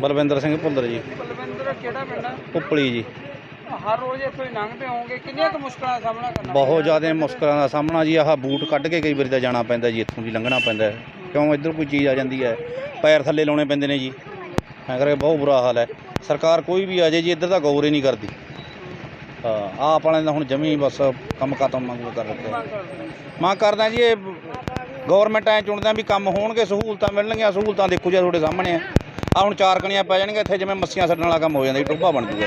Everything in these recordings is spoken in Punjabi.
ਬਲਵਿੰਦਰ ਸਿੰਘ ਭੁੱਲਰ ਜੀ। ਬਲਵਿੰਦਰ ਕਿਹੜਾ ਪਿੰਡ ਆ? ਉਪਲੀ ਜੀ। ਹਰ ਰੋਜ਼ ਇੱਥੋਂ ਹੀ ਲੰਘਦੇ ਹੋਵੋਗੇ। ਕਿੰਨੀਆਂ ਕੁ ਮੁਸ਼ਕਲਾਂ ਦਾ ਸਾਹਮਣਾ ਕਰਨਾ ਬਹੁਤ ਜ਼ਿਆਦਾ ਮੁਸ਼ਕਲਾਂ ਦਾ ਸਾਹਮਣਾ ਜੀ। ਆਹ ਬੂਟ ਕੱਢ ਕੇ ਕਈ ਵਾਰੀ ਤਾਂ ਜਾਣਾ ਪੈਂਦਾ ਜੀ ਇੱਥੋਂ ਦੀ ਲੰਘਣਾ ਪੈਂਦਾ। ਹੈ। ਕਿਉਂ? ਇੱਧਰ ਕੋਈ ਚੀਜ਼ ਆ ਜਾਂਦੀ ਹੈ। ਪੈਰ ਥੱਲੇ ਲਾਉਣੇ ਪੈਂਦੇ ਨੇ ਜੀ। ਐਂ ਕਰਕੇ ਬਹੁਤ ਬੁਰਾ ਹਾਲ ਹੈ। ਸਰਕਾਰ ਕੋਈ ਵੀ ਆ ਜਾਏ ਜੀ ਇੱਧਰ ਤਾਂ ਗੌਰ ਹੀ ਨਹੀਂ ਕਰਦੀ। ਹਾਂ ਆਪ ਵਾਲਿਆਂ ਦਾ ਹੁਣ ਜਮੀ ਬਸ ਕੰਮ ਖਤਮ ਮੰਗੂ ਕਰ ਰੱਖਿਆ। ਮੰਗ ਕਰਦੇ ਨੇ? ਮੰਗ ਕਰਦਾ ਜੀ ਇਹ ਗਵਰਨਮੈਂਟ ਐ ਚੁਣਦਾ ਵੀ ਕੰਮ ਹੋਣਗੇ ਸਹੂਲਤਾਂ ਮਿਲਣਗੀਆਂ ਸਹੂਲਤਾਂ ਦੇਖੋ ਜੀ ਤੁਹਾਡੇ ਸਾਹਮਣੇ ਆ। ਆ ਹੁਣ ਚਾਰ ਕਣੀਆਂ ਪੈ ਜਾਣਗੀਆਂ ਇੱਥੇ ਜਿਵੇਂ ਮੱਸੀਆਂ ਛੱਡਣ ਵਾਲਾ ਕੰਮ ਹੋ ਜਾਂਦਾ ਟੋਭਾ ਬਣ ਜੂਗਾ।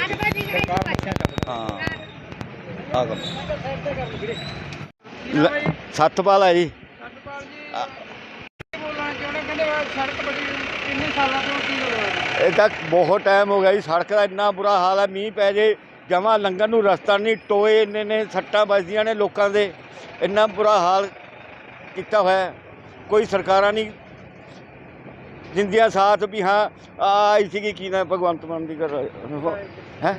ਹਾਂ। ਆ ਗੱਲ ਕੀ ਨਾਮ ਹੈ ਜੀ ਸਤਪਾਲ ਹੈ ਜੀ। ਸਤਪਾਲ ਜੀ ਬੋਲਣਾ ਚਾਹੁੰਦੇ ਕਹਿੰਦੇ ਆਹ ਸੜਕ ਬੜੀ ਕਿੰਨੇ ਸਾਲਾਂ ਤੋਂ ਕੀ ਹੋ ਰਿਹਾ? ਇਹ ਤਾਂ ਬਹੁਤ ਟਾਈਮ ਹੋ ਗਿਆ ਜੀ ਸੜਕ ਦਾ ਇੰਨਾ ਬੁਰਾ ਹਾਲ ਹੈ ਮੀਂਹ ਪੈ ਜੇ ਜਮਾ ਲੰਘਣ ਨੂੰ ਰਸਤਾ ਨਹੀਂ ਟੋਏ ਇੰਨੇ ਨੇ ਸੱਟਾਂ ਵੱਜਦੀਆਂ ਨੇ ਲੋਕਾਂ ਦੇ ਇੰਨਾ ਬੁਰਾ ਹਾਲ ਕੀਤਾ ਹੋਇਆ। ਕੋਈ ਸਰਕਾਰਾਂ ਨਹੀਂ ਦਿੰਦੀਆਂ ਸਾਥ ਵੀ ਹਾਂ ਆ ਆਈ ਸੀਗੀ ਕੀ ਨਾ ਭਗਵੰਤ ਮਾਨ ਦੀ ਕਰ ਹੈ?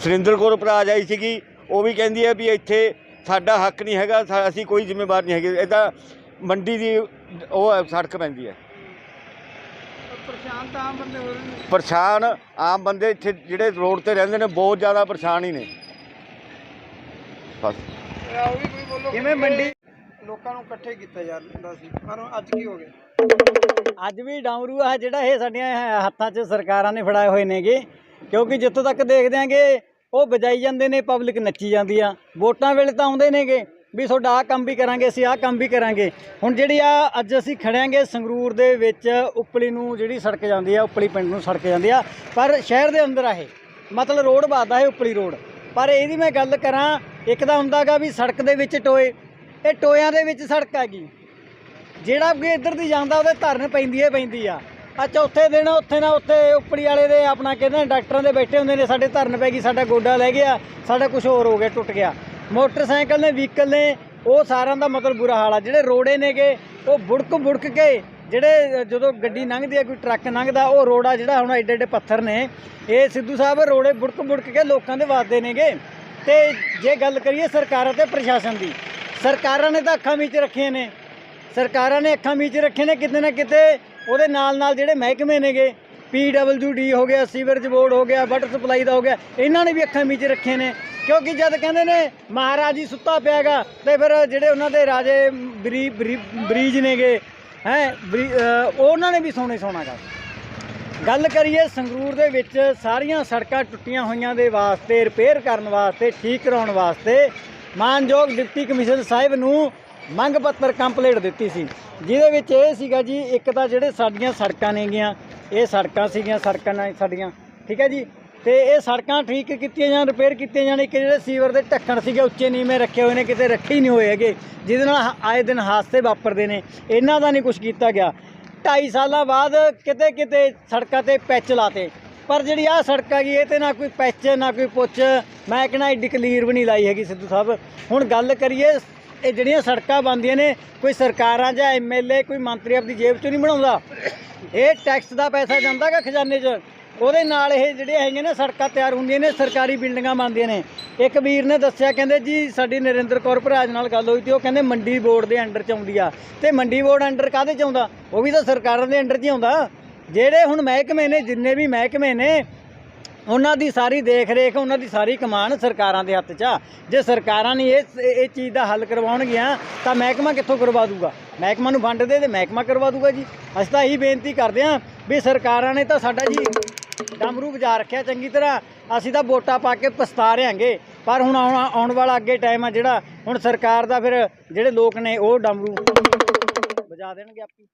ਸੁਰਿੰਦਰ ਕੌਰ ਭਰਾਜ ਆਈ ਸੀਗੀ ਉਹ ਵੀ ਕਹਿੰਦੀ ਹੈ ਵੀ ਇੱਥੇ ਸਾਡਾ ਹੱਕ ਨਹੀਂ ਹੈਗਾ ਅਸੀਂ ਕੋਈ ਜ਼ਿੰਮੇਵਾਰ ਨਹੀਂ ਹੈਗੇ। ਇਹ ਤਾਂ ਮੰਡੀ ਦੀ ਉਹ ਹੈ, ਸੜਕ ਪੈਂਦੀ ਹੈ ਪਰੇਸ਼ਾਨ ਤਾਂ ਆਮ ਬੰਦੇ ਹੋ ਰਹੇ ਨੇ। ਪਰੇਸ਼ਾਨ ਆਮ ਬੰਦੇ ਇੱਥੇ ਜਿਹੜੇ ਰੋਡ ਤੇ ਰਹਿੰਦੇ ਨੇ ਬਹੁਤ ਜ਼ਿਆਦਾ ਪਰੇਸ਼ਾਨ ਹੀ ਨੇ। ਬਸ। ਤੇ ਆਹ ਉਹ ਵੀ ਕੋਈ ਬੋਲੋ ਕਿਵੇਂ ਮੰਡੀ? ਲੋਕਾਂ ਨੂੰ ਇਕੱਠੇ ਕੀਤਾ ਜਾਂਦਾ ਸੀ ਪਰ ਅੱਜ ਕੀ ਹੋ ਗਿਆ? ਅੱਜ ਵੀ ਡਾਮਰੂ ਆ, ਜਿਹੜਾ ਇਹ ਸਾਡੀਆਂ, ਇਹ ਹੱਥਾਂ 'ਚ ਸਰਕਾਰਾਂ ਨੇ ਫੜਾਏ ਹੋਏ ਨੇਗੇ। ਕਿਉਂਕਿ ਜਿੱਥੋਂ ਤੱਕ ਦੇਖਦੇ ਆਂਗੇ, ਉਹ ਵਜਾਈ ਜਾਂਦੇ ਨੇ, ਪਬਲਿਕ ਨੱਚੀ ਜਾਂਦੀ ਆ। ਵੋਟਾਂ ਵੇਲੇ ਤਾਂ ਆਉਂਦੇ ਨੇਗੇ ਵੀ ਤੁਹਾਡਾ ਆਹ ਕੰਮ ਵੀ ਕਰਾਂਗੇ, ਅਸੀਂ ਆਹ ਕੰਮ ਵੀ ਕਰਾਂਗੇ। ਹੁਣ ਜਿਹੜੀ ਆ, ਅੱਜ ਅਸੀਂ ਖੜਿਆਂਗੇ ਸੰਗਰੂਰ ਦੇ ਵਿੱਚ, ਉਪਲੀ ਨੂੰ ਜਿਹੜੀ ਸੜਕ ਜਾਂਦੀ ਆ, ਉਪਲੀ ਪਿੰਡ ਨੂੰ ਸੜਕ ਜਾਂਦੀ ਆ। ਪਰ ਸ਼ਹਿਰ ਦੇ ਅੰਦਰ ਆ ਇਹ। ਮਤਲਬ ਰੋਡ ਵੱਧਦਾ ਹੈ ਉਪਲੀ ਰੋਡ। ਪਰ ਇਹਦੀ ਮੈਂ ਗੱਲ ਕਰਾਂ, ਇੱਕ ਤਾਂ ਹੁੰਦਾਗਾ ਵੀ ਸੜਕ ਦੇ ਵਿੱਚ ਟੋਏ। ਇਹ ਟੋਇਆਂ ਦੇ ਵਿੱਚ ਸੜਕ ਹੈਗੀ। ਜਿਹੜਾ ਵੀ ਇੱਧਰ ਦੀ ਜਾਂਦਾ, ਉਹਦੇ ਧਰਨ ਪੈਂਦੀ ਹੈ ਪੈਂਦੀ ਆ। ਆ ਚੌਥੇ ਦਿਨ ਉੱਥੇ ਨਾ ਉੱਥੇ ਉੱਪੜੀ ਵਾਲੇ ਦੇ ਆਪਣਾ ਕਹਿੰਦੇ ਡਾਕਟਰਾਂ ਦੇ ਬੈਠੇ ਹੁੰਦੇ ਨੇ, ਸਾਡੇ ਧਰਨ ਪੈ ਗਈ, ਸਾਡਾ ਗੋਡਾ ਲੈ ਗਿਆ, ਸਾਡਾ ਕੁਝ ਹੋਰ ਹੋ ਗਿਆ, ਟੁੱਟ ਗਿਆ। ਮੋਟਰਸਾਈਕਲ ਨੇ, ਵਹੀਕਲ ਨੇ, ਉਹ ਸਾਰਿਆਂ ਦਾ ਮਤਲਬ ਬੁਰਾ ਹਾਲ ਆ। ਜਿਹੜੇ ਰੋੜੇ ਨੇਗੇ, ਉਹ ਬੁੜਕ ਬੁੜਕ ਕੇ, ਜਿਹੜੇ ਜਦੋਂ ਗੱਡੀ ਲੰਘਦੀ ਹੈ ਕੋਈ ਟਰੱਕ ਲੰਘਦਾ, ਉਹ ਰੋੜਾ ਜਿਹੜਾ ਹੁਣ ਐਡੇ ਐਡੇ ਪੱਥਰ ਨੇ, ਇਹ ਸਿੱਧੂ ਸਾਹਿਬ ਰੋੜੇ ਬੁੜਕ ਬੁੜਕ ਕੇ ਲੋਕਾਂ ਦੇ ਵਾਸਤੇ ਨੇਗੇ। ਤੇ ਜੇ ਗੱਲ ਕਰੀਏ ਸਰਕਾਰਾਂ ਅਤੇ ਪ੍ਰਸ਼ਾਸਨ ਦੀ, ਸਰਕਾਰਾਂ ਨੇ ਤਾਂ ਅੱਖਾਂ ਵਿੱਚ ਰੱਖੀਆਂ ਨੇ। ਸਰਕਾਰਾਂ ਨੇ ਅੱਖਾਂ ਮੀਚ ਰੱਖੇ ਨੇ ਕਿਤੇ ਨਾ ਕਿਤੇ। ਉਹਦੇ ਨਾਲ ਨਾਲ ਜਿਹੜੇ ਮਹਿਕਮੇ ਨੇਗੇ ਡੀ ਹੋ ਗਿਆ, ਸੀਵਰੇਜ ਬੋਰਡ ਹੋ ਗਿਆ, ਵਾਟਰ ਸਪਲਾਈ ਦਾ ਹੋ ਗਿਆ, ਇਹਨਾਂ ਨੇ ਵੀ ਅੱਖਾਂ ਮੀਚ ਰੱਖੇ ਨੇ। ਕਿਉਂਕਿ ਜਦ ਕਹਿੰਦੇ ਨੇ ਮਹਾਰਾਜ ਹੀ ਸੁੱਤਾ ਪਿਆਗਾ, ਤੇ ਫਿਰ ਜਿਹੜੇ ਉਹਨਾਂ ਦੇ ਰਾਜੇ ਬਰੀ ਬਰੀਜ ਨੇਗੇ, ਹੈ ਉਹਨਾਂ ਨੇ ਵੀ ਸੋਨੇ ਸੋਣਾਗਾ ਗੱਲ ਕਰੀਏ ਸੰਗਰੂਰ ਦੇ ਵਿੱਚ ਸਾਰੀਆਂ ਸੜਕਾਂ ਟੁੱਟੀਆਂ ਹੋਈਆਂ ਦੇ ਵਾਸਤੇ ਰਿਪੇਅਰ ਕਰਨ ਵਾਸਤੇ, ਠੀਕ ਕਰਾਉਣ ਵਾਸਤੇ, ਮਾਨਯੋਗ ਡਿਪਟੀ ਕਮਿਸ਼ਨਰ ਸਾਹਿਬ ਨੂੰ ਮੰਗ ਪੱਤਰ ਕੰਪਲੀਟ ਦਿੱਤੀ ਸੀ। ਜਿਹਦੇ ਵਿੱਚ ਇਹ ਸੀਗਾ ਜੀ, ਇੱਕ ਤਾਂ ਜਿਹੜੇ ਸਾਡੀਆਂ ਸੜਕਾਂ ਨੇਗੀਆਂ, ਇਹ ਸੜਕਾਂ ਸੀਗੀਆਂ, ਸੜਕਾਂ ਨਾਲ ਸਾਡੀਆਂ, ਠੀਕ ਹੈ ਜੀ? ਤੇ ਇਹ ਸੜਕਾਂ ਠੀਕ ਕੀਤੀਆਂ ਜਾਣ ਰਿਪੇਅਰ ਕੀਤੀਆਂ ਜਾਣ, ਇੱਕ ਜਿਹੜੇ ਸੀਵਰ ਦੇ ਢੱਕਣ ਸੀਗੇ, ਉੱਚੇ ਨੀਵੇਂ ਰੱਖੇ ਹੋਏ ਨੇ, ਕਿਤੇ ਰੱਖੇ ਹੀ ਨਹੀਂ ਹੋਏ ਹੈਗੇ, ਜਿਹਦੇ ਨਾਲ ਹ- ਆਏ ਦਿਨ ਹਾਦਸੇ ਵਾਪਰਦੇ ਨੇ। ਇਹਨਾਂ ਦਾ ਨਹੀਂ ਕੁਝ ਕੀਤਾ ਗਿਆ। 2.5 ਸਾਲਾਂ ਬਾਅਦ ਕਿਤੇ ਕਿਤੇ ਸੜਕਾਂ ਤੇ ਪੈਚ ਲਾਤੇ। ਪਰ ਜਿਹੜੀ ਆਹ ਸੜਕ ਹੈਗੀ ਇਹ ਤੇ ਨਾ ਕੋਈ ਪੈਚ, ਨਾ ਕੋਈ ਪੁੱਛ। ਮੈਂ ਕਹਿੰਦਾ, ਐਡੀ ਕਲੀਅਰ ਵੀ ਨਹੀਂ ਲਾਈ ਹੈਗੀ ਸਿੱਧੂ ਸਾਹਿਬ। ਹੁਣ ਗੱਲ ਕਰੀਏ ਇਹ ਜਿਹੜੀਆਂ ਸੜਕਾਂ ਬਣਦੀਆਂ ਨੇ, ਕੋਈ ਸਰਕਾਰਾਂ ਜਾਂ ਐਮਐਲਏ ਕੋਈ ਮੰਤਰੀ ਆਪਦੀ ਜੇਬ ਚੋਂ ਨਹੀਂ ਬਣਾਉਂਦਾ। ਇਹ ਟੈਕਸ ਦਾ ਪੈਸਾ ਜਾਂਦਾਗਾ ਖਜ਼ਾਨੇ 'ਚ? ਉਹਦੇ ਨਾਲ ਇਹ ਜਿਹੜੇ ਹੈਗੇ ਨੇ ਸੜਕਾਂ ਤਿਆਰ ਹੁੰਦੀਆਂ ਨੇ, ਸਰਕਾਰੀ ਬਿਲਡਿੰਗਾਂ ਬਣਦੀਆਂ ਨੇ। ਇੱਕ ਵੀਰ ਨੇ ਦੱਸਿਆ, ਕਹਿੰਦੇ ਜੀ ਸਾਡੀ ਨਰਿੰਦਰ ਕੌਰ ਭਰਾਜ ਨਾਲ ਗੱਲ ਹੋਈ ਤੇ ਉਹ ਕਹਿੰਦੇ ਮੰਡੀ ਬੋਰਡ ਦੇ ਅੰਡਰ ਚ ਆਉਂਦੀ ਆ। ਤੇ ਮੰਡੀ ਬੋਰਡ ਅੰਡਰ ਕਾਹਦੇ ਚ ਆਉਂਦਾ? ਉਹ ਵੀ ਤਾਂ ਸਰਕਾਰਾਂ ਦੇ ਅੰਡਰ 'ਚ ਹੀ ਆਉਂਦਾ। ਜਿਹੜੇ ਹੁਣ ਮਹਿਕਮੇ ਨੇ, ਜਿੰਨੇ ਵੀ ਮਹਿਕਮੇ ਨੇ ਉਹਨਾਂ ਦੀ ਸਾਰੀ ਦੇਖ ਰੇਖ ਉਹਨਾਂ ਦੀ ਸਾਰੀ ਕਮਾਨ ਸਰਕਾਰਾਂ ਦੇ ਹੱਥ 'ਚ ਆ। ਜੇ ਸਰਕਾਰਾਂ ਨਹੀਂ ਇਹ ਇਹ ਚੀਜ਼ ਦਾ ਹੱਲ ਕਰਵਾਉਣਗੀਆਂ, ਤਾਂ ਮਹਿਕਮਾ ਕਿੱਥੋਂ ਕਰਵਾ ਦੂਗਾ? ਮਹਿਕਮਾ ਨੂੰ ਫੰਡ ਦੇ ਤੇ ਮਹਿਕਮਾ ਕਰਵਾ ਦੂਗਾ ਜੀ। ਅਸੀਂ ਤਾਂ ਇਹੀ ਬੇਨਤੀ ਕਰਦੇ ਹਾਂ ਵੀ ਸਰਕਾਰਾਂ ਨੇ ਤਾਂ ਸਾਡਾ ਜੀ ਡਮਰੂ ਵਜਾ ਰੱਖਿਆ ਚੰਗੀ ਤਰ੍ਹਾਂ। ਅਸੀਂ ਤਾਂ ਵੋਟਾਂ ਪਾ ਕੇ ਪਛਤਾ ਰਹੇਂਗੇ। ਪਰ ਹੁਣ ਆਉਣ ਵਾਲਾ ਅੱਗੇ ਟਾਈਮ ਆ ਜਿਹੜਾ, ਹੁਣ ਸਰਕਾਰ ਦਾ ਫਿਰ ਜਿਹੜੇ ਲੋਕ ਨੇ ਉਹ ਡਮਰੂ ਵਜਾ ਦੇਣਗੇ ਆਪੀ।